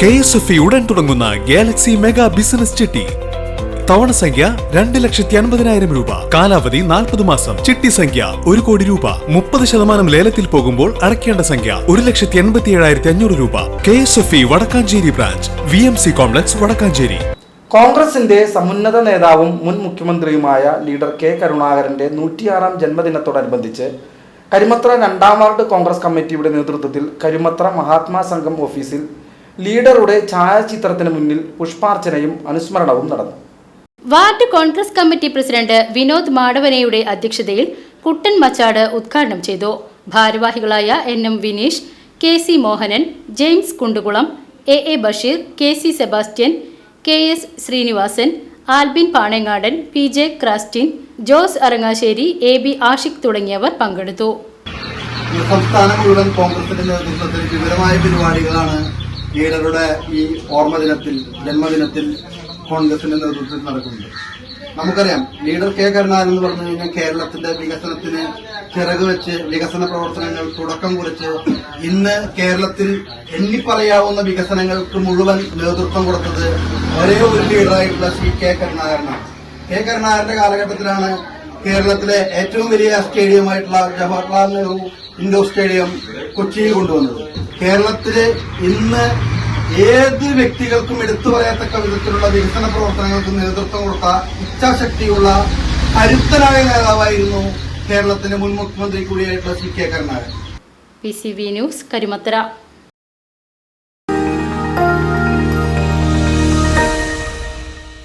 K S F ഉടൻ തുടങ്ങുന്ന Galaxy mega business ചിട്ടി. തവണ സംഖ്യ രണ്ട് ലക്ഷത്തി അൻപതിനായിരം രൂപ. കാലാവധി നാൽപ്പത് മാസം. ചിട്ടി സംഖ്യ ഒരു കോടി രൂപ. മുപ്പത് ശതമാനം ലേലത്തിൽ പോകുമ്പോൾ അടയ്ക്കേണ്ട സംഖ്യ ഒരു ലക്ഷത്തി എൺപത്തി ഏഴായിരത്തി അഞ്ഞൂറ് രൂപ. K S F E Vadakkanchery branch. V M C complex Vadakkanchery. കോൺഗ്രസിന്റെ സമുന്നത നേതാവും മുൻ മുഖ്യമന്ത്രിയുമായ ലീഡർ കെ കരുണാകരന്റെ നൂറ്റിയാറാം ജന്മദിനത്തോടനുബന്ധിച്ച് കരിമത്ര രണ്ടാം വാർഡ് കോൺഗ്രസ് കമ്മിറ്റിയുടെ നേതൃത്വത്തിൽ കരിമത്ര മഹാത്മാ സംഘം ഓഫീസിൽ ലീഡറുടെ ഛായാചിത്രത്തിന് മുന്നിൽ പുഷ്പാർച്ചനയും അനുസ്മരണവും നടന്നു. Ward Congress committee president Vinod മാടവനയുടെ അധ്യക്ഷതയിൽ കുട്ടൻ മച്ചാട് ഉദ്ഘാടനം ചെയ്തു. ഭാരവാഹികളായ N M Vineesh K C Mohanan James Kundukulam A A Basheer K C Sebastian K S Srinivasan Albin Panengadan P J Crastin Jose Arangassery A B Ashiq തുടങ്ങിയവർ പങ്കെടുത്തു. സംസ്ഥാനം മുഴുവൻ കോൺഗ്രസിന്റെ നേതൃത്വത്തിൽ വിപുലമായ പരിപാടികളാണ് ലീഡറുടെ ഈ ഓർമ്മദിനത്തിൽ ജന്മദിനത്തിൽ കോൺഗ്രസിന്റെ നേതൃത്വത്തിൽ നടക്കുന്നത് നമുക്കറിയാം ലീഡർ കെ കരുണാകരൻ എന്ന് പറഞ്ഞു കഴിഞ്ഞാൽ കേരളത്തിന്റെ വികസനത്തിന് ചിറക് വെച്ച് വികസന പ്രവർത്തനങ്ങൾ തുടക്കം കുറിച്ച് ഇന്ന് കേരളത്തിൽ എണ്ണിപ്പറയാവുന്ന വികസനങ്ങൾക്ക് മുഴുവൻ നേതൃത്വം കൊടുത്തത് ഒരേ ഒരു ലീഡറായിട്ടുള്ള ശ്രീ കെ കരുണാകരനാണ്. കെ കരുണാകരന്റെ കാലഘട്ടത്തിലാണ് കേരളത്തിലെ ഏറ്റവും വലിയ സ്റ്റേഡിയമായിട്ടുള്ള ജവഹർലാൽ നെഹ്റു ഇൻഡോർ സ്റ്റേഡിയം കൊച്ചിയിൽ കൊണ്ടുവന്നത്. കേരളത്തിൽ ഇന്ന് ഏത് വ്യക്തികൾക്കും എടുത്തു പറയത്തക്ക വിധത്തിലുള്ള വികസന പ്രവർത്തനങ്ങൾക്ക് നേതൃത്വം കൊടുത്ത ഇച്ഛാശക്തിയുള്ള കരുത്തനായ നേതാവായിരുന്നു കേരളത്തിന്റെ മുൻ മുഖ്യമന്ത്രി കൂടിയായിട്ടുള്ള C K Karunakaran. P C B news Karimathara